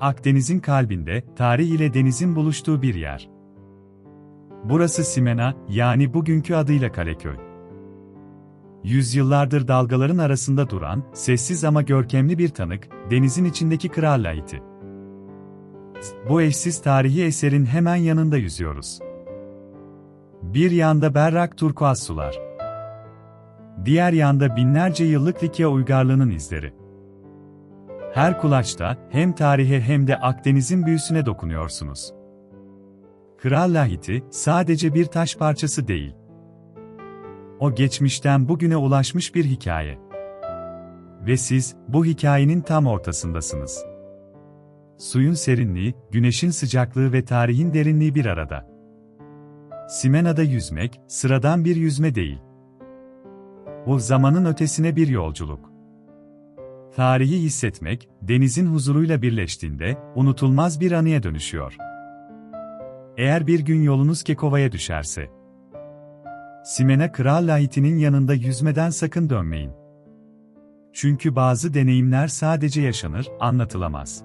Akdeniz'in kalbinde, tarih ile denizin buluştuğu bir yer. Burası Simena, yani bugünkü adıyla Kaleköy. Yüzyıllardır dalgaların arasında duran, sessiz ama görkemli bir tanık, denizin içindeki kral Lahit'i. Bu eşsiz tarihi eserin hemen yanında yüzüyoruz. Bir yanda berrak turkuaz sular. Diğer yanda binlerce yıllık Likya uygarlığının izleri. Her kulaçta hem tarihe hem de Akdeniz'in büyüsüne dokunuyorsunuz. Kral Lahit'i sadece bir taş parçası değil. O geçmişten bugüne ulaşmış bir hikaye. Ve siz bu hikayenin tam ortasındasınız. Suyun serinliği, güneşin sıcaklığı ve tarihin derinliği bir arada. Simena'da yüzmek, sıradan bir yüzme değil. O zamanın ötesine bir yolculuk. Tarihi hissetmek, denizin huzuruyla birleştiğinde, unutulmaz bir anıya dönüşüyor. Eğer bir gün yolunuz Kekova'ya düşerse, Simena Kral Lahiti'nin yanında yüzmeden sakın dönmeyin. Çünkü bazı deneyimler sadece yaşanır, anlatılamaz.